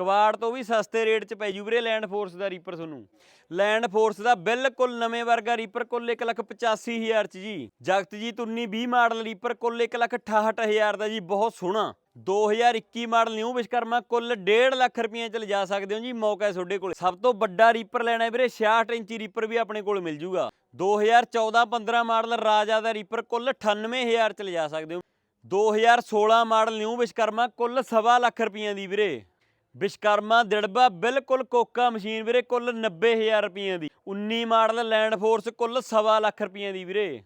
ਕਵਾੜ ਤੋਂ ਵੀ ਸਸਤੇ ਰੇਟ 'ਚ ਪੈ ਜੂ ਵੀਰੇ ਲੈਂਡ ਫੋਰਸ ਦਾ ਰੀਪਰ ਤੁਹਾਨੂੰ। ਲੈਂਡ ਫੋਰਸ ਦਾ ਬਿਲਕੁਲ ਨਵੇਂ ਵਰਗਾ ਰੀਪਰ ਕੁੱਲ 185000 ਚ ਜੀ। ਜਗਤਜੀਤ 1920 ਮਾਡਲ ਰੀਪਰ ਕੁੱਲ 168000 ਦਾ ਜੀ, ਬਹੁਤ ਸੋਹਣਾ। 2021 ਮਾਡਲ ਨਿਊ ਵਿਸ਼ਕਰਮਾ ਕੁੱਲ 1.5 ਲੱਖ ਰੁਪਏ ਚ ਲਿਜਾ ਸਕਦੇ ਹੋ ਜੀ, ਮੌਕਾ ਹੈ ਤੁਹਾਡੇ ਕੋਲ। ਸਭ ਤੋਂ ਵੱਡਾ ਰੀਪਰ ਲੈਣਾ ਹੈ ਵੀਰੇ 66 ਇੰਚੀ ਰੀਪਰ ਵੀ ਆਪਣੇ ਕੋਲ ਮਿਲ ਜੂਗਾ। 2014-15 ਮਾਡਲ ਰਾਜਾ ਦਾ ਰੀਪਰ ਕੁੱਲ 98000 ਚ ਲਿਜਾ ਸਕਦੇ ਹੋ। 2016 ਮਾਡਲ ਨਿਊ ਵਿਸ਼ਕਰਮਾ ਕੁੱਲ ਸਵਾ ਲੱਖ ਰੁਪਈਆਂ ਦੀ ਵੀਰੇ। ਵਿਸ਼ਕਰਮਾ ਦਿੜਬਾ ਬਿਲਕੁਲ ਕੋਕਾ ਮਸ਼ੀਨ ਵੀਰੇ, ਕੁੱਲ 90000 ਰੁਪਈਆਂ ਦੀ। 19 ਮਾਡਲ ਲੈਂਡ ਫੋਰਸ ਕੁੱਲ ਸਵਾ ਲੱਖ ਰੁਪਈਆਂ ਦੀ ਵੀਰੇ।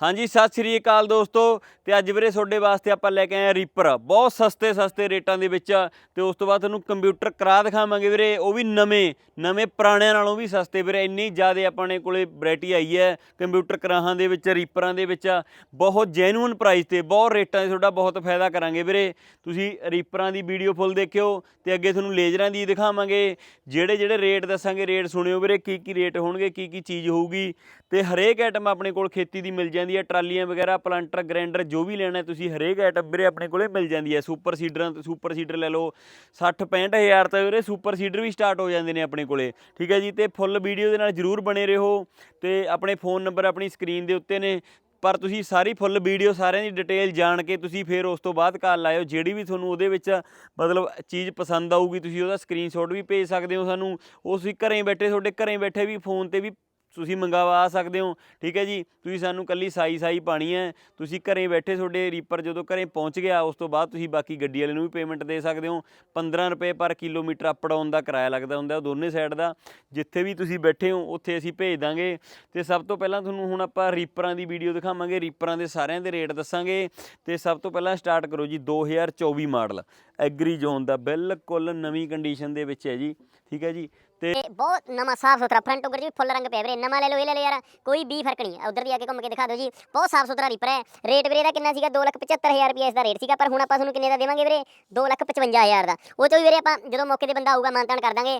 ਹਾਂਜੀ, ਸਤਿ ਸ੍ਰੀ ਅਕਾਲ ਦੋਸਤੋ। ਤੇ ਅੱਜ ਵੀਰੇ ਤੁਹਾਡੇ ਵਾਸਤੇ ਆਪਾਂ ਲੈ ਕੇ ਆਏ ਆ ਰੀਪਰ ਬਹੁਤ ਸਸਤੇ ਸਸਤੇ ਰੇਟਾਂ ਦੇ ਵਿੱਚ। ਤੇ ਉਸ ਤੋਂ ਬਾਅਦ ਤੁਹਾਨੂੰ ਕੰਪਿਊਟਰ ਕਰਾ ਦਿਖਾਵਾਂਗੇ ਵੀਰੇ। ਉਹ ਵੀ ਨਵੇਂ ਨਵੇਂ ਪੁਰਾਣਿਆਂ ਨਾਲੋਂ ਵੀ ਸਸਤੇ ਵੀਰੇ। ਇੰਨੀ ਜ਼ਿਆਦਾ ਆਪਣੇ ਕੋਲੇ ਵੈਰਾਈਟੀ ਆਈ ਹੈ ਕੰਪਿਊਟਰ ਕਰਾਹਾਂ ਦੇ ਵਿੱਚ ਰੀਪਰਾਂ ਦੇ ਵਿੱਚ। ਬਹੁਤ ਜੈਨੂਇਨ ਪ੍ਰਾਈਸ ਤੇ, ਬਹੁਤ ਰੇਟਾਂ 'ਤੇ ਤੁਹਾਡਾ ਬਹੁਤ ਫਾਇਦਾ ਕਰਾਂਗੇ ਵੀਰੇ। ਤੁਸੀਂ ਰੀਪਰਾਂ ਦੀ ਵੀਡੀਓ ਫੁੱਲ ਦੇਖਿਓ ਤੇ ਅੱਗੇ ਤੁਹਾਨੂੰ ਲੇਜ਼ਰਾਂ ਦੀ ਦਿਖਾਵਾਂਗੇ। ਜਿਹੜੇ ਜਿਹੜੇ ਰੇਟ ਦੱਸਾਂਗੇ ਰੇਟ ਸੁਣਿਓ ਵੀਰੇ। ਕੀ ਕੀ ਰੇਟ ਹੋਣਗੇ, ਕੀ ਕੀ ਚੀਜ਼ ਹੋਊਗੀ। ਤੇ ਹਰੇਕ ਆਈਟਮ ਆਪਣੇ ਕੋਲ ਖੇਤੀ ਦੀ ਮਿਲ ਜਾਂਦੀ ਹੈ, ਟਰਾਲੀਆਂ ਵਗੈਰਾ, ਪਲਾਂਟਰ, ਗ੍ਰੈਂਡਰ, ਜੋ ਵੀ ਲੈਣਾ ਤੁਸੀਂ ਹਰੇਕ ਆਈਟਮ ਵੀਰੇ ਆਪਣੇ ਕੋਲੇ ਮਿਲ ਜਾਂਦੀ ਹੈ। ਸੁਪਰ ਸੀਡਰਾਂ ਸੁਪਰ ਸੀਡਰ ਲੈ ਲਓ 60 65000 ਤੱਕ ਵੀਰੇ ਸੁਪਰ ਸੀਡਰ ਵੀ ਸਟਾਰਟ ਹੋ ਜਾਂਦੇ ਨੇ ਆਪਣੇ ਕੋਲੇ। ਠੀਕ ਹੈ ਜੀ, ਤੇ ਫੁੱਲ ਵੀਡੀਓ ਦੇ ਨਾਲ ਜਰੂਰ ਬਣੇ ਰਹੋ ਤੇ ਆਪਣੇ ਫੋਨ ਨੰਬਰ ਆਪਣੀ ਸਕਰੀਨ ਦੇ ਉੱਤੇ ਨੇ। ਪਰ ਤੁਸੀਂ ਸਾਰੀ ਫੁੱਲ ਵੀਡੀਓ ਸਾਰਿਆਂ ਦੀ ਡਿਟੇਲ ਜਾਣ ਕੇ ਤੁਸੀਂ ਫਿਰ ਉਸ ਤੋਂ ਬਾਅਦ ਕਾਲ ਲਾਇਓ। ਜਿਹੜੀ ਵੀ ਤੁਹਾਨੂੰ ਉਹਦੇ ਵਿੱਚ ਮਤਲਬ ਚੀਜ਼ ਪਸੰਦ ਆਊਗੀ, ਤੁਸੀਂ ਉਹਦਾ ਸਕਰੀਨਸ਼ਾਟ ਵੀ ਭੇਜ ਸਕਦੇ ਹੋ ਸਾਨੂੰ। ਉਹ ਤੁਸੀਂ ਘਰੇ ਬੈਠੇ, ਤੁਹਾਡੇ ਘਰੇ ਬੈਠੇ ਵੀ ਫੋਨ ਤੇ ਵੀ ਤੁਸੀਂ ਮੰਗਵਾ ਸਕਦੇ ਹੋ। ਠੀਕ ਹੈ ਜੀ? ਤੁਸੀਂ ਸਾਨੂੰ ਕੱਲੀ ਸਾਈ ਸਾਈ ਪਾਣੀ ਹੈ। ਤੁਸੀਂ ਘਰੇ ਬੈਠੇ ਤੁਹਾਡੇ ਰੀਪਰ ਜਦੋਂ ਘਰੇ ਪਹੁੰਚ ਗਿਆ, ਉਸ ਤੋਂ ਬਾਅਦ ਤੁਸੀਂ ਬਾਕੀ ਗੱਡੀ ਵਾਲੇ ਨੂੰ ਵੀ ਪੇਮੈਂਟ ਦੇ ਸਕਦੇ ਹੋ। 15 ਰੁਪਏ ਪਰ ਕਿਲੋਮੀਟਰ ਅਪ ਡਾਊਨ ਦਾ ਕਿਰਾਇਆ ਲੱਗਦਾ ਹੁੰਦਾ ਦੋਨੇ ਸਾਈਡ ਦਾ। ਜਿੱਥੇ ਵੀ ਤੁਸੀਂ ਬੈਠੇ ਹੋ, ਉੱਥੇ ਅਸੀਂ ਭੇਜ ਦਾਂਗੇ। ਤੇ ਸਭ ਤੋਂ ਪਹਿਲਾਂ ਤੁਹਾਨੂੰ ਹੁਣ ਆਪਾਂ ਰੀਪਰਾਂ ਦੀ ਵੀਡੀਓ ਦਿਖਾਵਾਂਗੇ। ਰੀਪਰਾਂ ਦੇ ਸਾਰਿਆਂ ਦੇ ਰੇਟ ਦੱਸਾਂਗੇ। ਤੇ ਸਭ ਤੋਂ ਪਹਿਲਾਂ ਸਟਾਰਟ ਕਰੋ ਜੀ 2024 ਮਾਡਲ। ਐਗਰੀ ਜ਼ੋਨ ਦਾ ਬਿਲਕੁਲ ਨਵੀਂ ਕੰਡੀਸ਼ਨ ਦੇ ਵਿੱਚ ਹੈ ਜੀ, ਠੀਕ ਹੈ ਜੀ, ਤੇ ਇਹ ਬਹੁਤ ਨਵਾਂ ਸਾਫ਼ ਸੁਥਰਾ ਫਰੰਟ ਉੱਪਰ ਜੀ, ਫੁੱਲ ਰੰਗ ਪਿਆ ਵੀਰੇ, ਨਵਾਂ ਲੈ ਲਓ, ਇਹ ਲੈ ਲਓ ਯਾਰ, ਕੋਈ ਵੀ ਫ਼ਰਕ ਨਹੀਂ ਹੈ, ਉਧਰ ਵੀ ਆ ਕੇ ਘੁੰਮ ਕੇ ਦਿਖਾ ਦਿਓ ਜੀ, ਬਹੁਤ ਸਾਫ਼ ਸੁਥਰਾ ਰੀਪਰ ਹੈ, ਰੇਟ ਵੀਰੇ ਦਾ ਕਿੰਨਾ ਸੀਗਾ 275000 ਰੁਪਏ ਇਸ ਦਾ ਰੇਟ ਸੀਗਾ, ਪਰ ਹੁਣ ਆਪਾਂ ਤੁਹਾਨੂੰ ਕਿੰਨੇ ਦਾ ਦੇਵਾਂਗੇ ਵੀਰੇ? 255000 ਦਾ, ਉਹ ਚੋਂ ਵੀ ਵੀਰੇ ਆਪਾਂ ਜਦੋਂ ਮੌਕੇ ਤੇ ਬੰਦਾ ਆਊਗਾ, ਮਾਨਤਾਨ ਕਰ ਦਾਂਗੇ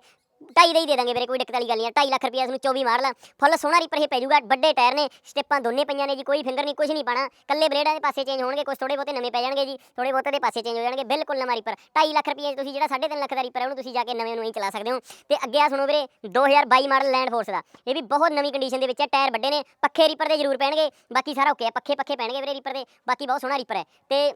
ਢਾਈ ਦਾ ਹੀ ਦੇ ਦਾਂਗੇ ਵੀਰੇ ਕੋਈ ਦਿੱਕਤ ਵਾਲੀ ਗੱਲ ਨਹੀਂ ਹੈ 2.5 ਲੱਖ ਰੁਪਏ ਨੂੰ 24 ਮਾਰ ਲਾ। ਫੁੱਲ ਸੋਹਣਾ ਰੀਪਰ ਇਹ ਪੈ ਜਾਊਗਾ ਵੱਡੇ ਟਾਇਰ ਨੇ, ਸਟੈਪਾਂ ਦੋਨੇ ਪਈਆਂ ਨੇ ਜੀ, ਕੋਈ ਫਿੰਗਰ ਨਹੀਂ ਕੁਝ ਨਹੀਂ ਪਾਣਾ। ਕੱਲੇ ਬਲੇਡਾਂ ਦੇ ਪਾਸੇ ਚੇਂਜ ਹੋਣਗੇ ਕੁਝ ਥੋੜੇ ਬਹੁਤੇ ਨਵੇਂ ਪੈ ਜਾਣਗੇ ਜੀ ਥੋੜੇ ਬਹੁਤੇ ਦੇ ਪਾਸੇ ਚੇਂਜ ਹੋ ਜਾਣਗੇ, ਬਿਲਕੁਲ ਨਵਾਂ ਰੀਪਰ। 2.5 ਲੱਖ ਰੁਪਏ 'ਚ ਤੁਸੀਂ ਜਿਹੜਾ 3.5 ਲੱਖ ਦਾ ਰੀਪਰ ਹੈ ਉਹਨੂੰ ਤੁਸੀਂ ਜਾ ਕੇ ਨਵੇਂ ਨੂੰ ਹੀ ਚਲਾ ਸਕਦੇ ਹੋ। ਤੇ ਅੱਗੇ ਆ ਸੁਣੋ ਵੀਰੇ 2022 ਮਾਡਲ ਲੈਂਡ ਫੋਰਸ ਦਾ। ਇਹ ਵੀ ਬਹੁਤ ਨਵੀਂ ਕੰਡੀਸ਼ਨ ਦੇ ਵਿੱਚ ਹੈ ਟਾਇਰ ਵੱਡੇ ਨੇ, ਪੱਖੇ ਰੀਪਰ ਦੇ ਜ਼ਰੂਰ ਪੈਣਗੇ। ਬਾਕੀ ਸਾਰਾ ਓਕੇ ਹੈ ਪੱਖੇ ਪੱਖੇ ਪੈਣਗੇ ਵੀਰੇ ਰੀਪਰ ਦੇ, ਬਾਕੀ ਬਹੁਤ ਸੋਹਣਾ ਰੀਪਰ ਹੈ। ਤੇ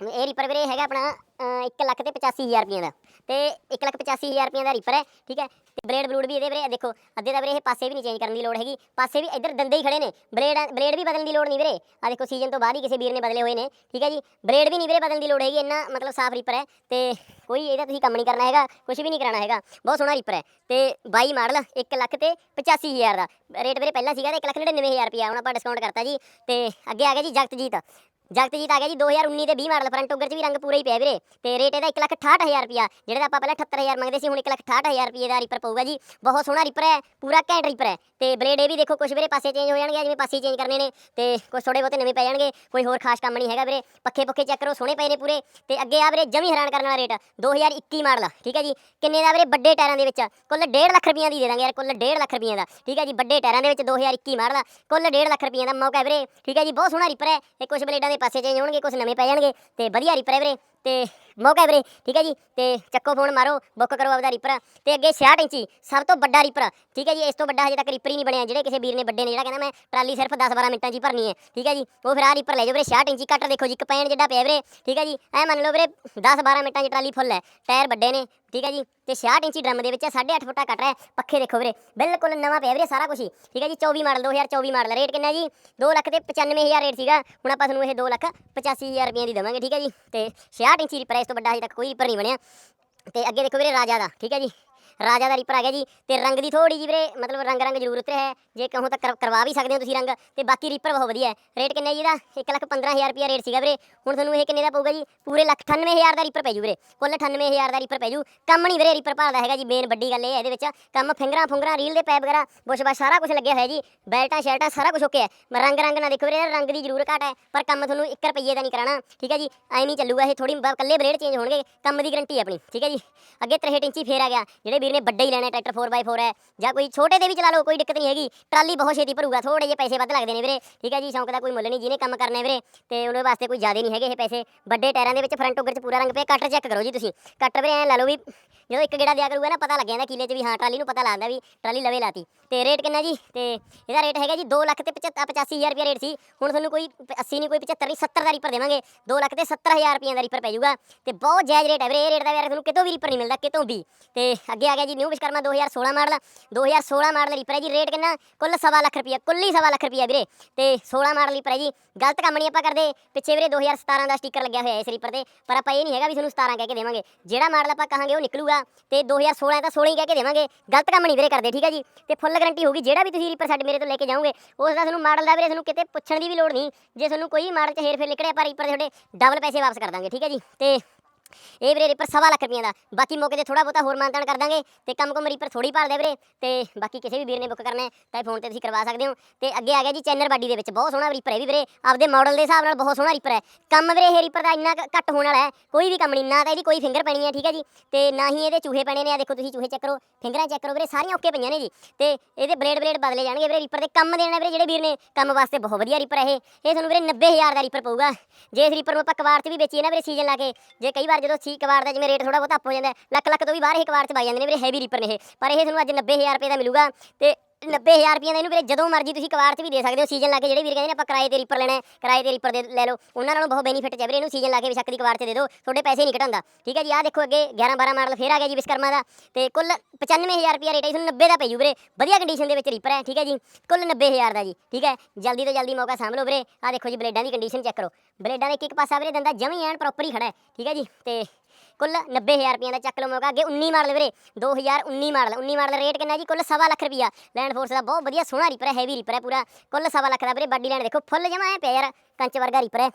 ਇਹ ਰੀਪਰ ਵੀਰੇ ਹੈਗਾ ਆਪਣਾ 1 ਲੱਖ ਤੇ 85000 ਰੁਪਏ ਦਾ। ਤੇ 1 ਲੱਖ 85000 ਰੁਪਏ ਦਾ ਰੀਪਰ ਹੈ, ਠੀਕ ਹੈ? ਤੇ ਬਲੇਡ ਬਲੂਡ ਵੀ ਇਹਦੇ ਵੀਰੇ, ਦੇਖੋ, ਅੱਧੇ ਦਾ ਵੀਰੇ ਇਹ ਪਾਸੇ ਵੀ ਨਹੀਂ ਚੇਂਜ ਕਰਨ ਦੀ ਲੋੜ ਹੈਗੀ। ਪਾਸੇ ਵੀ ਇੱਧਰ ਦੰਦੇ ਹੀ ਖੜੇ ਨੇ। ਬਲੇਡ ਬਲੇਡ ਵੀ ਬਦਲਣ ਦੀ ਲੋੜ ਨਹੀਂ ਵੀਰੇ। ਆ ਦੇਖੋ ਸੀਜ਼ਨ ਤੋਂ ਬਾਅਦ ਹੀ ਕਿਸੇ ਵੀਰ ਨੇ ਬਦਲੇ ਹੋਏ ਨੇ, ਠੀਕ ਹੈ ਜੀ? ਬਲੇਡ ਵੀ ਨਹੀਂ ਵੀਰੇ ਬਦਲਣ ਦੀ ਲੋੜ ਹੈਗੀ, ਇੰਨਾ ਮਤਲਬ ਸਾਫ਼ ਰੀਪਰ ਹੈ। ਤੇ ਕੋਈ ਇਹਦਾ ਤੁਸੀਂ ਕੰਮ ਨਹੀਂ ਕਰਨਾ ਹੈਗਾ ਕੁਝ ਵੀ ਨਹੀਂ ਕਰਾਉਣਾ ਹੈਗਾ। ਬਹੁਤ ਸੋਹਣਾ ਰੀਪਰ ਹੈ। ਤੇ 22 ਮਾਡਲ 1 ਲੱਖ ਤੇ 85000 ਦਾ। ਰੇਟ ਵੀਰੇ ਪਹਿਲਾਂ ਸੀਗਾ ਤੇ 1 ਲੱਖ 99000 ਰੁਪਏ ਹੁਣ ਆਪਾਂ ਡਿਸਕਾਊਂਟ ਕਰਤਾ ਜੀ। ਤੇ ਅੱਗੇ ਆ ਗਿਆ ਜੀ ਜਗਤਜੀਤ। ਜਗਤਜੀਤ ਆ ਗਿਆ ਜੀ 2019 ਦੇ 20 ਮਾਡਲ ਫਰੰਟ ਉੱਗਰ ਚ ਵੀ ਰੰਗ ਪੂਰਾ ਹੀ ਪਿਆ ਵੀਰੇ। ਤੇ ਰੇਟ ਇਹਦਾ 168000 ਰੁਪਿਆ ਜਿਹੜੇ ਦਾ ਆਪਾਂ ਪਹਿਲਾਂ 78000 ਮੰਗਦੇ ਸੀ, ਹੁਣ 168000 ਰੁਪਏ ਦਾ ਰੀਪਰ ਪਊਗਾ ਜੀ। ਬਹੁਤ ਸੋਹਣਾ ਰੀਪਰ ਹੈ, ਪੂਰਾ ਘੈਂਟ ਰੀਪਰ ਹੈ। ਤੇ ਬਲੇਡ ਇਹ ਵੀ ਦੇਖੋ ਕੁਝ ਵੀਰੇ ਪਾਸੇ ਚੇਂਜ ਹੋ ਜਾਣਗੇ, ਜਿਵੇਂ ਪਾਸੇ ਚੇਂਜ ਕਰਨੇ ਨੇ। ਤੇ ਕੁਝ ਥੋੜੇ ਬਹੁਤੇ ਨਵੇਂ ਪੈ ਜਾਣਗੇ। ਕੋਈ ਹੋਰ ਖਾਸ ਕੰਮ ਨਹੀਂ ਹੈਗਾ ਵੀਰੇ। ਪੱਖੇ ਪੱਖੇ ਚੈੱਕ ਕਰੋ, ਸੋਹਣੇ ਪਏ ਨੇ ਪੂਰੇ। ਤੇ ਅੱਗੇ ਆ ਵੀਰੇ, ਜਮੀ ਹੈਰਾਨ ਕਰਨ ਵਾਲਾ ਰੇਟ 2021 ਮਾਡਲ ਠੀਕ ਹੈ ਜੀ। ਕਿੰਨੇ ਦਾ ਵੀਰੇ? ਵੱਡੇ ਟਾਇਰਾਂ ਦੇ ਵਿੱਚ। ਕੁੱਲ 1.5 ਲੱਖ ਰੁਪਈਆ ਦੀ ਦੇ ਦਾਂਗੇ ਯਾਰ, ਕੁੱਲ 1.5 ਲੱਖ ਰੁਪਈਆ ਦਾ। ਠੀਕ ਹੈ ਜੀ, ਵੱਡੇ ਟਾਇਰਾਂ ਦੇ ਵਿੱਚ 2021 ਮਾਡਲ ਕੁੱਲ 1.5 ਲੱਖ ਰੁਪਈਆ ਦਾ ਮੌਕਾ ਹੈ ਵੀਰੇ। ਠੀਕ ਹੈ ਜੀ, ਬਹੁਤ ਸੋਹਣਾ ਰੀਪਰ ਹੈ। ਤੇ ਕੁਝ ਬਲੇਡਾਂ ਦੇ ਪਾਸੇ ਚੇਂਜ ਹੋਣਗੇ ਕੁਝ ਨਵੇਂ ਪੈ ਜਾਣਗੇ। ਤੇ ਵਧੀਆ ਰੀਪਰ ਹੈ ਵੀਰੇ। ਤੇ ਮੌਕਾ ਵੀਰੇ, ਠੀਕ ਹੈ ਜੀ, ਤੇ ਚੱਕੋ ਫੋਨ ਮਾਰੋ ਬੁੱਕ ਕਰੋ ਆਪਦਾ ਰੀਪਰ ਤੇ ਅੱਗੇ 66 ਇੰਚੀ, ਸਭ ਤੋਂ ਵੱਡਾ ਰੀਪਰ ਠੀਕ ਹੈ ਜੀ, ਇਸ ਤੋਂ ਵੱਡਾ ਹਜੇ ਤੱਕ ਰੀਪਰ ਹੀ ਨਹੀਂ ਬਣਿਆ, ਜਿਹੜੇ ਕਿਸੇ ਵੀਰ ਨੇ ਵੱਡੇ ਨੇ, ਜਿਹੜਾ ਕਹਿੰਦਾ ਮੈਂ ਟਰਾਲੀ ਸਿਰਫ 10-12 ਮਿੰਟਾਂ 'ਚ ਹੀ ਭਰਨੀ ਹੈ, ਠੀਕ ਹੈ ਜੀ, ਉਹ ਫਿਰ ਆ ਰੀਪਰ ਲੈ ਜਾਓ ਵੀਰੇ 66 ਇੰਚੀ ਕੱਟ ਦੇਖੋ ਜੀ, ਇੱਕ ਕਪੈਨ ਜਿਹੜਾ ਪਿਆ ਵੀਰੇ, ਠੀਕ ਹੈ ਜੀ, ਐ ਮੰਨ ਲਓ ਵੀਰੇ 10-12 ਮਿੰਟਾਂ 'ਚ ਟਰਾਲੀ ਫੁੱਲ ਹੈ, ਟਾਇਰ ਵੱਡੇ ਨੇ, ਠੀਕ ਹੈ ਜੀ, ਤੇ 66 ਇੰਚੀ ਡਰਮ ਦੇ ਵਿੱਚ 8.5 ਫੁੱਟਾ ਕੱਟ ਰਿਹਾ ਪੱਖੇ ਦੇਖੋ ਵੀਰੇ, ਬਿਲਕੁਲ ਨਵਾਂ ਪਿਆ ਵੀਰੇ ਸਾਰਾ ਕੁਝ ਹੀ, ਠੀਕ ਹੈ ਜੀ 24 ਮਾਡਲ 2024 ਮਾਡਲ ਰੇਟ ਕਿੰਨਾ ਜੀ 2 ਲੱਖ ਤੇ 95000 ਰੇਟ ਸੀਗਾ, ਹੁਣ ਆਪਾਂ ਤੁਹਾਨੂੰ ਇਹ 2 ਲੱਖ 85000 ਰੁਪਏ ਦੀ ਦੇਵਾਂਗੇ, ਠੀਕ ਹੈ ਜੀ, ਤੇ 66 ਇੰਚੀ ਰੀਪਰ ਹੈ ਇਸ ਤੋਂ ਵੱਡਾ ਹਜੇ ਤੱਕ ਕੋਈ ਰੀਪਰ ਨਹੀਂ ਬਣਿਆ। ਤੇ ਅੱਗੇ ਦੇਖੋ ਵੀਰੇ ਰਾਜਾ ਦਾ, ਠੀਕ ਹੈ ਜੀ? ਰਾਜਾ ਦਾ ਰੀਪਰ ਆ ਗਿਆ ਜੀ, ਤੇ ਰੰਗ ਦੀ ਥੋੜੀ ਜਿਹੀ ਵੀਰੇ, ਮਤਲਬ ਰੰਗ ਰੰਗ ਜ਼ਰੂਰ ਉਤਰਿਆ ਹੈ। ਜੇ ਕਹੋ ਤਾਂ ਕਰਵਾ ਵੀ ਸਕਦੇ ਹੋ ਤੁਸੀਂ ਰੰਗ, ਤੇ ਬਾਕੀ ਰੀਪਰ ਬਹੁਤ ਵਧੀਆ ਹੈ। ਰੇਟ ਕਿੰਨਾ ਜੀ ਇਹਦਾ? 1 ਲੱਖ 15000 ਰੁਪਿਆ ਰੇਟ ਸੀਗਾ ਵੀਰੇ। ਹੁਣ ਤੁਹਾਨੂੰ ਇਹ ਕਿੰਨੇ ਦਾ ਪਊਗਾ ਜੀ? ਪੂਰੇ ਲੱਖ 98000 ਦਾ ਰੀਪਰ ਪੈ ਜੂ ਵੀਰੇ। ਕੁੱਲ 98000 ਦਾ ਰੀਪਰ ਪੈ ਜੂ। ਕੰਮ ਨਹੀਂ ਵੀਰੇ ਰੀਪਰ ਭਾਲਦਾ ਹੈਗਾ ਜੀ ਮੇਨ ਵੱਡੀ ਗੱਲ ਇਹ ਹੈ ਇਹਦੇ ਵਿੱਚ। ਕੰਮ ਫਿੰਗਰਾਂ ਫੁੰਗਰਾਂ ਰੀਲ ਦੇ ਪੈਪ ਵਗੈਰਾ ਬੁਸ਼ ਬਾਸ਼ ਸਾਰਾ ਕੁਝ ਲੱਗਿਆ ਹੋਇਆ ਜੀ। ਬੈਲਟਾਂ ਸ਼ਰਟਾਂ ਸਾਰਾ ਕੁਝ ਓਕੇ ਹੈ। ਰੰਗ ਰੰਗ ਨਾ ਦੇਖੋ ਵੀਰੇ, ਰੰਗ ਦੀ ਜ਼ਰੂਰ ਘਾਟ ਹੈ, ਪਰ ਕੰਮ ਤੁਹਾਨੂੰ 1 ਰੁਪਈਏ ਦਾ ਨਹੀਂ ਕਰਾਣਾ ਠੀਕ ਹੈ ਜੀ? ਐਂ ਨਹੀਂ ਚੱਲੂਗਾ ਇਹ ਥੋੜੀ ਕੱਲੇ ਬਲੇਡ ਚੇਂਜ ਹੋਣਗੇ। ਕੰਮ ਦੀ ਗਰੰਟੀ ਹੈ ਆਪਣੀ। ਠੀਕ ਹੈ ਜੀ? ਅੱਗੇ 63 ਇੰਚੀ ਫੇਰ ਆ ਗਿਆ। ਜਿਹੜੇ ਵੀਰ ਨੇ ਵੱਡੇ ਹੀ ਲੈਣਾ, ਟਰੈਕਟਰ 4x4 ਹੈ। ਜਾਂ ਕੋਈ ਛੋਟੇ ਦੇ ਵੀ ਚਲਾ ਲਓ, ਕੋਈ ਦਿੱਕਤ ਨਹੀਂ ਹੈਗੀ। ਟਰਾਲੀ ਬਹੁਤ ਛੇਤੀ ਭਰੂਗਾ ਥੋੜੇ ਜਿਹੇ ਪੈਸੇ ਵੱਧ ਲੱਗਦੇ ਨੇ ਵੀਰੇ। ਠੀਕ ਹੈ ਜੀ, ਸ਼ੌਂਕ ਦਾ ਕੋਈ ਮੁੱਲ ਨਹੀਂ, ਜਿਹਨੇ ਕੰਮ ਕਰਨਾ ਹੈ ਵੀਰੇ। ਤੇ ਉਹਦੇ ਵਾਸਤੇ ਕੋਈ ਜ਼ਿਆਦਾ ਨਹੀਂ ਹੈਗੇ ਇਹ ਪੈਸੇ। ਵੱਡੇ ਟਾਇਰਾਂ ਦੇ ਵਿੱਚ ਫਰੰਟ ਉੱਗਰ ਚ ਪੂਰਾ ਰੰਗ ਪਿਆ ਕਟਰ ਚੈੱਕ ਕਰੋ ਜੀ ਤੁਸੀਂ। ਕਟਰ ਵੀਰੇ, ਐ ਲਾ ਲਓ ਵੀ ਜਦੋਂ ਇੱਕ ਗੇੜਾ ਦਿਆ ਕਰੂਗਾ ਨਾ, ਪਤਾ ਲੱਗ ਜਾਂਦਾ ਕਿਲੇ 'ਚ ਵੀ ਹਾਂ, ਟਰਾਲੀ ਨੂੰ ਪਤਾ ਲੱਗਦਾ ਵੀ ਟਰਾਲੀ ਲਵੇ ਲਾਤੀ। ਤੇ ਰੇਟ ਕਿੰਨਾ ਜੀ? ਤੇ ਇਹਦਾ ਰੇਟ ਹੈਗਾ ਜੀ 2 ਲੱਖ ਤੇ 85000 ਰੁਪਏ ਰੇਟ ਸੀ। ਹੁਣ ਤੁਹਾਨੂੰ ਕੋਈ 80 ਨਹੀਂ, ਕੋਈ 75 ਨਹੀਂ 70 ਦਾ ਰੀਪਰ ਦੇਵਾਂਗੇ। 2 ਲੱਖ ਤੇ 70000 ਰੁਪਏ ਦਾ ਰੀਪਰ ਪੈ ਜਾਊਗਾ। ਤੇ ਬਹੁਤ ਜਾਇਜ਼ ਰੇਟ ਹੈ ਵੀਰੇ, ਇਹ ਰੇਟ ਦਾ ਯਾਰ ਤੁਹਾਨੂੰ ਕਿਤੋਂ ਵੀ ਰੀਪਰ ਨਹੀਂ ਮਿਲਦਾ, ਕਿਤੋਂ ਵੀ। ਤੇ ਅੱਗੇ ਆ ਗਿਆ ਜੀ new Vishwakarma 2016 model. 2016 model reaper ਹੈ ਜੀ ਰੇਟ ਕਿੰਨਾ? ਕੁੱਲ ਸਵਾ ਲੱਖ ਰੁਪਏ ਕੁੱਲ ਹੀ ਸਵਾ ਲੱਖ ਰੁਪਏ ਵੀਰੇ। ਤੇ 16 ਮਾਡਲ ਰੀਪਰ ਹੈ ਜੀ, ਗਲਤ ਕੰਮ ਨਹੀਂ ਆਪਾਂ ਕਰਦੇ। ਪਿੱਛੇ ਵੀਰੇ 2017 ਦਾ ਸਟicker ਲੱਗਿਆ ਹੋਇਆ ਇਸ ਰੀਪਰ ਤੇ। ਪਰ ਆਪਾਂ ਇਹ ਨਹੀਂ ਹੈਗਾ ਵੀ ਤੁਹਾਨੂੰ 17 ਕਹਿ ਕੇ ਦੇਵਾਂਗੇ। ਜਿਹੜਾ ਮਾਡਲ ਆਪਾਂ ਕਹਾਂਗੇ ਉਹ ਨਿਕਲੂਗਾ। ਤੇ 2016 ਹੈ ਤਾਂ 16 ਹੀ ਕਹਿ ਕੇ ਦੇਵਾਂਗੇ। ਗਲਤ ਕੰਮ ਨਹੀਂ ਵੀਰੇ ਕਰਦੇ, ਠੀਕ ਹੈ ਜੀ? ਤੇ ਫੁੱਲ ਗਾਰੰਟੀ ਹੋਊਗੀ, ਜਿਹੜਾ ਵੀ ਤੁਸੀਂ ਰੀਪਰ ਸਾਡੇ ਮੇਰੇ ਤੋਂ ਲੈ ਕੇ ਜਾਓਗੇ, ਉਸ ਦਾ ਤੁਹਾਨੂੰ ਮਾਡਲ ਦਾ ਵੀਰੇ ਤੁਹਾਨੂੰ ਕਿਤੇ ਪੁੱਛਣ ਦੀ ਵੀ ਲੋੜ ਨਹੀਂ। ਜੇ ਤੁਹਾਨੂੰ ਕੋਈ ਮਾਡਲ 'ਚ ਹੇਰ ਫੇਰ ਨਿਕਲੇ ਪਰ ਰੀਪਰ ਦੇ ਤੁਹਾਡੇ ਡਬਲ ਪੈਸੇ ਵਾਪਸ ਕਰ ਦਾਂਗੇ, ਠੀਕ ਹੈ ਜੀ? ਤੇ ਇਹ ਵੀਰੇ ਰੀਪਰ ਸਵਾ ਲੱਖ ਰੁਪਈਆਂ ਦਾ। ਬਾਕੀ ਮੌਕੇ ਤੇ ਥੋੜਾ ਬਹੁਤਾ ਹੋਰ ਮਾਨਤਾਨ ਕਰ ਦਾਂਗੇ ਤੇ ਕੰਮ ਕੰਮ ਰੀਪਰ ਥੋੜੀ ਭਾਲਦੇ ਵੀਰੇ। ਤੇ ਬਾਕੀ ਕਿਸੇ ਵੀ ਵੀਰ ਨੇ ਬੁੱਕ ਕਰਨਾ ਹੈ, ਤਾਂ ਫੋਨ ਤੇ ਤੁਸੀਂ ਕਰਵਾ ਸਕਦੇ ਹੋ। ਤੇ ਅੱਗੇ ਆ ਗਿਆ ਜੀ ਚੈਨਰ ਬਾਡੀ ਦੇ ਵਿੱਚ। ਬਹੁਤ ਸੋਹਣਾ ਰੀਪਰ ਹੈ ਵੀ ਵੀਰੇ। ਆਪਦੇ ਮਾਡਲ ਦੇ ਹਿਸਾਬ ਨਾਲ ਬਹੁਤ ਸੋਹਣਾ ਰੀਪਰ ਹੈ। ਕੰਮ ਵੀਰੇ ਇਹ ਰੀਪਰ ਦਾ ਇੰਨਾ ਘੱਟ ਹੋਣ ਵਾਲਾ ਹੈ, ਕੋਈ ਵੀ ਕੰਮ ਨਹੀਂ। ਨਾ ਤਾਂ ਇਹਦੀ ਕੋਈ ਫਿੰਗਰ ਪੈਣੀ ਹੈ, ਠੀਕ ਹੈ ਜੀ। ਤੇ ਨਾ ਹੀ ਇਹਦੇ ਚੂਹੇ ਪੈਣੇ ਨੇ। ਆ ਦੇਖੋ ਤੁਸੀਂ ਚੂਹੇ ਚੈੱਕ ਕਰੋ। ਫਿੰਗਰਾਂ ਚੈੱਕ ਕਰੋ ਵੀਰੇ, ਸਾਰੀਆਂ ਓਕੇ ਪਈਆਂ ਨੇ ਜੀ। ਤੇ ਇਹਦੇ ਬਲੇਡ ਬਲੇਡ ਬਦਲੇ ਜਾਣਗੇ ਵੀਰੇ ਰੀਪਰ ਦੇ। ਕੰਮ ਦੇਣਾ ਵੀਰੇ ਜਿਹੜੇ ਵੀਰ ਨੇ, ਕੰਮ ਵਾਸਤੇ ਬਹੁਤ ਵਧੀਆ ਰੀਪਰ ਹੈ ਇਹ। ਇਹ ਤੁਹਾਨੂੰ ਵੀਰੇ 90000 ਦਾ ਰੀਪਰ ਪਊਗਾ। ਜੇ ਇਸ ਰੀਪਰ ਨੂੰ ਆਪਾਂ ਕਵਾੜ 'ਚ ਵੀ ਵੇਚੀਏ ਨਾ ਵੀਰੇ ਸੀਜ਼ਨ ਲਾ ਕੇ, ਜੇ ਕਈ ਵਾਰ ਜਦੋਂ ਸੀ ਕਵਾੜ ਦਾ ਜਿਵੇਂ ਰੇਟ ਥੋੜਾ ਬਹੁਤ ਅੱਪ ਹੋ ਜਾਂਦਾ ਲੱਖ ਲੱਖ ਤੋਂ ਵੀ ਬਾਹਰ ਇਹ ਕਵਾੜ 'ਚ ਪਾਈ ਜਾਂਦੇ ਨੇ ਵੀਰੇ ਹੈਵੀ ਰੀਪਰ ਨੇ ਇਹ। ਪਰ ਇਹ ਤੁਹਾਨੂੰ ਅੱਜ 90000 ਰੁਪਏ ਦਾ ਮਿਲੂਗਾ ਤੇ 90000 ਰੁਪਏ ਦਾ ਇਹਨੂੰ ਵੀਰੇ ਜਦੋਂ ਮਰਜ਼ੀ ਤੁਸੀਂ ਕਵਾੜ 'ਚ ਵੀ ਦੇ ਸਕਦੇ ਹੋ। ਸੀਜ਼ਨ ਲਾ ਕੇ ਜਿਹੜੇ ਵੀਰ ਕਹਿੰਦੇ ਨੇ ਆਪਾਂ ਕਿਰਾਏ ਤੇ ਰੀਪਰ ਲੈਣਾ ਹੈ, ਕਿਰਾਏ ਤੇ ਰੀਪਰ ਦੇ ਲੈ ਲਓ। ਉਹਨਾਂ ਨਾਲੋਂ ਬਹੁਤ ਬੈਨੀਫਿਟ ਹੈ ਵੀਰੇ ਇਹਨੂੰ ਸੀਜ਼ਨ ਲਾ ਕੇ ਵਿਸ਼ੱਕ ਦੀ ਕਵਾੜ 'ਚ ਦੇ ਦਿਓ। ਤੁਹਾਡੇ ਪੈਸੇ ਨਹੀਂ ਘਟਾਉਂਦਾ। ਠੀਕ ਹੈ ਜੀ, ਆਹ ਦੇਖੋ ਅੱਗੇ 11 12 ਮਾਡਲ ਫੇਰ ਆ ਗਿਆ ਜੀ ਵਿਸ਼ਕਰਮਾ ਦਾ। ਤੇ ਕੁੱਲ 95000 ਰੁਪਏ ਰੇਟ ਹੈ ਤੁਹਾਨੂੰ 90 ਦਾ ਪੈ ਜੂ ਵੀਰੇ। ਵਧੀਆ ਕੰਡੀਸ਼ਨ ਦੇ ਵਿੱਚ ਰੀਪਰ ਹੈ, ਠੀਕ ਹੈ ਜੀ। ਕੁੱਲ 90000 ਦਾ ਜੀ, ਠੀਕ ਹੈ। ਜਲਦੀ ਤੋਂ ਜਲਦੀ ਮੌਕਾ ਸਾਂਭ ਲਓ ਵੀਰੇ। ਆਹ ਦੇਖੋ ਜੀ, ਬਲੇਡਾਂ ਦੀ ਕੰਡੀਸ਼ਨ ਚੈੱਕ ਕਰੋ। ਬਲੇਡਾਂ ਦਾ ਇੱਕ ਇੱਕ ਪਾਸਾ ਵੀਰੇ ਦੰਦਾ ਜਮੀ ਐਨ ਪ੍ਰੋਪਰ ਹੀ ਖੜਾ ਹੈ, ਠੀਕ ਹੈ ਜੀ। ਤੇ ਕੁੱਲ 90000 ਰੁਪਏ ਦਾ ਚੱਕ ਲਓ ਮੌਕਾ। ਅੱਗੇ 19 ਮਾਡਲ ਵੀਰੇ 2019 ਮਾਡਲ। 19 ਮਾਡਲ ਰੇਟ ਕਿੰਨਾ ਜੀ? ਕੁੱਲ ਸਵਾ ਲੱਖ ਰੁਪਿਆ ਲੈਂਡ ਫੋਰਸ ਦਾ ਬਹੁਤ ਵਧੀਆ ਸੋਹਣਾ ਰੀਪਰ ਹੈ ਹੈਵੀ ਰੀਪਰ ਹੈ ਪੂਰਾ। ਕੁੱਲ ਸਵਾ ਲੱਖ ਦਾ ਵੀਰੇ, ਬਾਡੀ ਲੈਂਡ ਦੇਖੋ, ਫੁੱਲ ਜਮਾ ਐ ਪਿਆ ਯਾਰ। ਕੰਚ ਵਰਗਾ ਰੀਪਰ ਹੈ।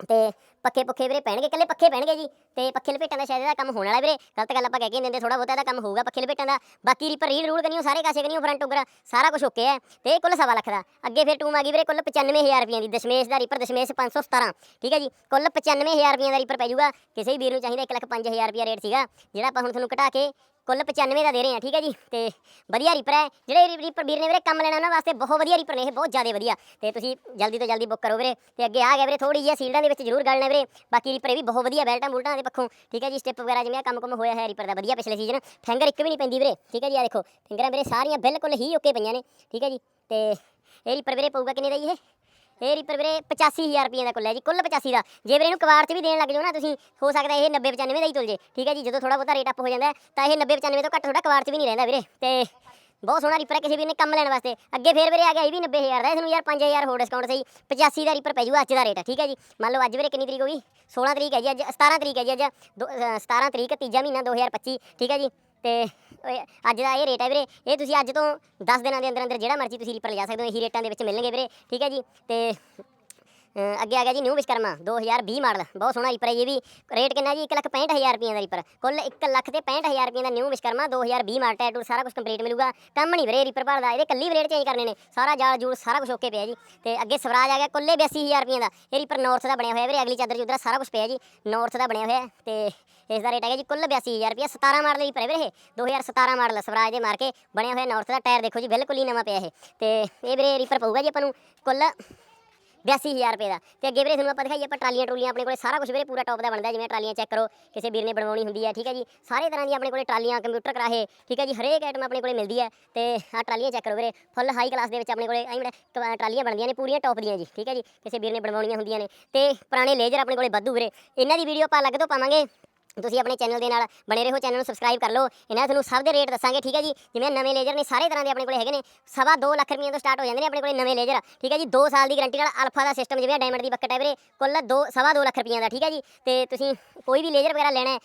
ਤੇ ਪੱਖੇ ਪੁੱਖੇ ਵੀਰੇ ਪੈਣਗੇ, ਇਕੱਲੇ ਪੱਖੇ ਪੈਣਗੇ ਜੀ। ਤੇ ਪੱਖੇ ਲਪੇਟਾਂ ਦਾ ਸ਼ਾਇਦ ਇਹਦਾ ਕੰਮ ਹੋਣ ਵਾਲਾ ਵੀਰੇ। ਗਲਤ ਗੱਲ ਆਪਾਂ ਕਹਿ ਕੇ ਦਿੰਦੇ ਥੋੜਾ ਬਹੁਤਾ ਇਹਦਾ ਕੰਮ ਹੋਊਗਾ ਪੱਖੇ ਲਪੇਟਾਂ ਦਾ। ਬਾਕੀ ਰੀਪਰ ਰੀਡ ਰੂਡ ਕਨੀਓ ਸਾਰੇ ਕਾਸੇ ਕਨੀਓ ਫਰੰਟ ਉਗਰਾ ਸਾਰਾ ਕੁਝ ਓਕੇ ਹੈ। ਤੇ ਕੁੱਲ ਸਵਾ ਲੱਖ ਦਾ। ਅੱਗੇ ਫਿਰ ਟੂਮ ਆ ਗਈ ਵੀਰੇ, ਕੁੱਲ 95000 ਰੁਪਏ ਦੀ। ਦਸ਼ਮੇਸ਼ ਦਾ ਰੀਪਰ ਦਸ਼ਮੇਸ਼ 517 ਠੀਕ ਹੈ ਜੀ? ਕੁੱਲ 95000 ਰੁਪਏ ਦਾ ਰੀਪਰ ਪੈ ਜਾਊਗਾ। ਕਿਸੇ ਵੀ ਵੀਰ ਨੂੰ ਚਾਹੀਦਾ 1 ਲੱਖ 5000 ਰੁਪਏ ਰੇਟ ਸੀਗਾ, ਜਿਹੜਾ ਆਪਾਂ ਹੁਣ ਤੁਹਾਨੂੰ ਘਟਾ ਕੇ ਕੁੱਲ 95 ਦਾ ਦੇ ਰਹੇ ਹਾਂ, ਠੀਕ ਹੈ ਜੀ? ਤੇ ਵਧੀਆ ਰੀਪਰ ਹੈ। ਜਿਹੜੇ ਰੀ- ਰੀਪਰ ਵੀਰ ਨੇ ਵੀਰੇ ਕੰਮ ਲੈਣਾ, ਉਹਨਾਂ ਵਾਸਤੇ ਬਹੁਤ ਵਧੀਆ ਰੀਪਰ ਨੇ ਇਹ, ਬਹੁਤ ਜ਼ਿਆਦਾ ਵਧੀਆ। ਤੇ ਤੁਸੀਂ ਜਲਦੀ ਤੋਂ ਜਲਦੀ ਬੁੱਕ ਕਰੋ ਵੀਰੇ। ਤੇ ਅੱਗੇ ਆ ਗਿਆ ਵੀਰੇ ਥੋੜੀ ਜਿਹੀ ਸੀਲਡਾਂ ਦੇ ਵਿੱਚ ਜ਼ਰੂਰ ਗਲਣਾ ਵੀਰੇ। ਬਾਕੀ ਰੀਪਰ ਵੀ ਬਹੁਤ ਵਧੀਆ ਬੈਲਟਾਂ, ਬੁਲਟਾਂ ਦੇ ਪੱਖੋਂ, ਠੀਕ ਹੈ ਜੀ? ਸਟੈਪ ਵਗੈਰਾ ਜਿਵੇਂ ਆਹ ਕੰਮ ਕੰਮ ਹੋਇਆ ਹੈ ਰੀਪਰ ਦਾ, ਵਧੀਆ ਪਿਛਲੇ ਸੀਜ਼ਨ ਫਿੰਗਰ ਇੱਕ ਵੀ ਨਹੀਂ ਪੈਂਦੀ ਵੀਰੇ, ਠੀਕ ਹੈ ਜੀ? ਆ ਦੇਖੋ ਫਿੰਗਰਾਂ ਵੀਰੇ ਸਾਰੀਆਂ ਬਿਲਕੁਲ ਹੀ ਓਕੇ ਪਈਆਂ ਨੇ, ਠੀਕ ਹੈ ਜੀ? ਤੇ ਇਹ ਰੀਪਰ ਵੀਰੇ ਪਊਗਾ ਕਿੰਨੇ ਦਾ ਜੀ ਇਹ? ਇਹ ਰੀਪਰ ਵੀਰੇ 85000 ਰੁਪਏ ਦਾ ਕੁੱਲ ਹੈ ਜੀ, ਕੁੱਲ 85 ਦਾ। ਜੇ ਵੀਰੇ ਇਹਨੂੰ ਕਵਾੜ 'ਚ ਵੀ ਦੇਣ ਲੱਗ ਜਾਓ ਨਾ ਤੁਸੀਂ, ਹੋ ਸਕਦਾ ਇਹ 90 95 ਦਾ ਹੀ ਤੁਲ ਜੇ। ਠੀਕ ਹੈ ਜੀ, ਜਦੋਂ ਥੋੜਾ ਬਹੁਤਾ ਰੇਟ ਅਪ ਹੋ ਜਾਂਦਾ, ਤਾਂ ਇਹ 90 95 ਤੋਂ ਘੱਟ ਥੋੜਾ ਕਵਾੜ 'ਚ ਵੀ ਨਹੀਂ ਰਹਿੰਦਾ ਵੀਰੇ। ਤੇ ਬਹੁਤ ਸੋਹਣਾ ਰੀਪਰ ਹੈ ਕਿਸੇ ਵੀਰ ਨੇ ਕੰਮ ਲੈਣ ਵਾਸਤੇ। ਅੱਗੇ ਫੇਰ ਵੀਰੇ ਆ ਗਿਆ ਇਹ ਵੀ 90000 ਦਾ, ਇਸ ਨੂੰ ਯਾਰ 5000 ਹੋਰ ਡਿਸਕਾਊਂਟ ਸਹੀ। 85 ਦਾ ਰੀਪਰ ਪੈ ਜੂਗਾ ਅੱਜ ਦਾ ਰੇਟ ਹੈ ਠੀਕ ਹੈ ਜੀ। ਮੰਨ ਲਓ ਅੱਜ ਵੀਰੇ ਕਿੰਨੀ ਤਰੀਕ ਹੋ ਗਈ? 16 ਤਰੀਕ ਹੈ ਜੀ ਅੱਜ 17 ਤਰੀਕ ਹੈ ਜੀ ਅੱਜ, ਦੋ- ਅਹ 17 ਤਰੀਕ ਤੀਜਾ ਮਹੀਨਾ 2025 ਠੀਕ ਹੈ ਜੀ। ਤੇ ਓਏ, ਅੱਜ ਦਾ ਇਹ ਰੇਟ ਹੈ ਵੀਰੇ। ਇਹ ਤੁਸੀਂ ਅੱਜ ਤੋਂ 10 ਦਿਨਾਂ ਦੇ ਅੰਦਰ ਅੰਦਰ ਜਿਹੜਾ ਮਰਜ਼ੀ ਤੁਸੀਂ ਰੀਪਰ ਲਿਜਾ ਸਕਦੇ ਹੋ, ਇਹੀ ਰੇਟਾਂ ਦੇ ਵਿੱਚ ਮਿਲਣਗੇ ਵੀਰੇ। ਠੀਕ ਹੈ ਜੀ? ਤੇ ਅੱਗੇ ਆ ਗਿਆ ਜੀ ਨਿਊ ਵਿਸ਼ਕਰਮਾ 2020 ਮਾਡਲ ਬਹੁਤ ਸੋਹਣਾ ਰੀਪਰ ਹੈ ਇਹ ਵੀ। ਰੇਟ ਕਿੰਨਾ ਜੀ? 165000 ਰੁਪਏ ਦਾ ਰੀਪਰ ਕੁੱਲ 1 ਲੱਖ ਤੇ 65000 ਰੁਪਏ ਦਾ ਨਿਊ ਵਿਸ਼ਕਰਮਾ 2020 ਮਾਡਲ ਟੈਟੂ ਸਾਰਾ ਕੁਝ ਕੰਪਲੀਟ ਮਿਲੂਗਾ। ਕੰਮ ਨਹੀਂ ਵੀਰੇ ਰੀਪਰ ਭਰਦਾ ਇਹਦੇ ਕੱਲੀ ਰੇਟ ਚੇਂਜ ਕਰਨੇ ਨੇ, ਸਾਰਾ ਜਾਲ ਜੂਲ, ਸਾਰਾ ਕੁਝ ਓਕੇ ਪਿਆ ਜੀ। ਤੇ ਅੱਗੇ ਸਵਰਾਜ ਆ ਗਿਆ, ਕੁੱਲੇ 82000 ਰੁਪਏ ਦਾ, ਇਹ ਰੀਪਰ ਨਾਰਥ ਦਾ ਬਣਿਆ ਹੋਇਆ ਵੀਰੇ, ਅਗਲੀ ਚਾਦਰ ਚੁਦਰਾ ਸਾਰਾ ਕੁਝ ਪਿਆ ਜੀ ਨਾਰਥ ਦਾ ਬਣਿਆ ਹੋਇਆ, ਤੇ ਇਸ ਦਾ ਰੇਟ ਹੈਗਾ ਜੀ ਕੁੱਲ 82000 ਰੁਪਏ 17 ਮਾਡਲ ਰੀਪਰ ਹੈ ਵੀਰੇ ਇਹ 2017 ਮਾਡਲ ਸਵਰਾਜ ਦੇ ਮਾਰ ਕੇ ਬਣਿਆ ਹੋਇਆ ਨਾਰਥ ਦਾ ਟਾਇਰ ਦੇਖੋ ਜੀ, ਬਿਲਕੁਲ ਹੀ ਨਵਾਂ ਪਿਆ ਇਹ। ਤੇ ਇਹ ਵੀਰੇ ਰੀਪਰ ਪਊਗਾ ਜੀ ਆਪਾਂ ਨੂੰ, ਕੁੱਲ 82000 ਰੁਪਏ ਦਾ। ਤੇ ਅੱਗੇ ਵੀਰੇ ਤੁਹਾਨੂੰ ਆਪਾਂ ਦਿਖਾਈਏ, ਆਪਾਂ ਟਰਾਲੀਆਂ ਟਰੂਲੀਆਂ ਆਪਣੇ ਕੋਲੇ ਸਾਰਾ ਕੁਝ ਵੀਰੇ ਪੂਰਾ ਟੌਪ ਦਾ ਬਣਦਾ, ਜਿਵੇਂ ਟਰਾਲੀਆਂ ਚੈੱਕ ਕਰੋ, ਕਿਸੇ ਵੀਰ ਨੇ ਬਣਵਾਉਣੀ ਹੁੰਦੀ ਹੈ, ਠੀਕ ਹੈ ਜੀ। ਸਾਰੇ ਤਰ੍ਹਾਂ ਦੀ ਆਪਣੇ ਕੋਲੇ ਟਰਾਲੀਆਂ ਕੰਪਿਊਟਰ ਕਰਾਹੇ, ਠੀਕ ਹੈ ਜੀ, ਹਰੇਕ ਆਈਟਮ ਆਪਣੇ ਕੋਲੇ ਮਿਲਦੀ ਹੈ। ਤੇ ਆਹ ਟਰਾਲੀਆਂ ਚੈੱਕ ਕਰੋ ਵੀਰੇ ਫੁੱਲ ਹਾਈ ਕਲਾਸ ਦੇ ਵਿੱਚ ਆਪਣੇ ਕੋਲੇ ਐਂ ਬੜਾ ਟਰਾਲੀਆਂ ਬਣਦੀਆਂ ਨੇ ਪੂਰੀਆਂ ਟੌਪ ਦੀਆਂ ਜੀ, ਠੀਕ ਹੈ ਜੀ। ਕਿਸੇ ਵੀਰ ਨੇ ਬਣਵਾਉਣੀਆਂ ਹੁੰਦੀਆਂ ਨੇ। ਤੇ ਪੁਰਾਣੇ ਲੇਜ਼ਰ ਆਪਣੇ ਕੋਲੇ ਵਾਧੂ ਵੀਰੇ। ਇਹਨਾਂ ਦੀ ਵੀਡੀਓ ਆਪਾਂ ਅਲੱਗ ਤੋਂ ਪਾਵਾਂਗੇ। ਤੁਸੀਂ ਆਪਣੇ ਚੈਨਲ ਦੇ ਨਾਲ ਬਣੇ ਰਹੋ ਚੈਨਲ ਨੂੰ ਸਬਸਕ੍ਰਾਈਬ ਕਰ ਲਓ। ਇਹਨਾਂ ਤੁਹਾਨੂੰ ਸਭ ਦੇ ਰੇਟ ਦੱਸਾਂਗੇ, ਠੀਕ ਹੈ ਜੀ? ਜਿਵੇਂ ਨਵੇਂ ਲੇਜ਼ਰ ਨੇ ਸਾਰੇ ਤਰ੍ਹਾਂ ਦੇ ਆਪਣੇ ਕੋਲ ਹੈਗੇ ਨੇ। ਸਵਾ 2 ਲੱਖ ਰੁਪਏ ਤੋਂ ਸਟਾਰਟ ਹੋ ਜਾਂਦੇ ਨੇ ਆਪਣੇ ਕੋਲ ਨਵੇਂ ਲੇਜ਼ਰ ਠੀਕ ਹੈ ਜੀ? 2 ਸਾਲ ਦੀ ਗਾਰੰਟੀ ਨਾਲ ਅਲਫਾ ਦਾ ਸਿਸਟਮ ਜਿਵੇਂ ਡਾਇਮੰਡ ਦੀ ਬੱਕਟ ਹੈ ਵੀਰੇ, ਕੁੱਲ 2 ਸਵਾ 2 ਲੱਖ ਰੁਪਏ ਦਾ, ਠੀਕ ਹੈ ਜੀ? ਤੇ ਤੁਸੀਂ ਕੋਈ ਵੀ ਲੇਜ਼ਰ ਵਗੈਰਾ ਲੈਣਾ ਹੈ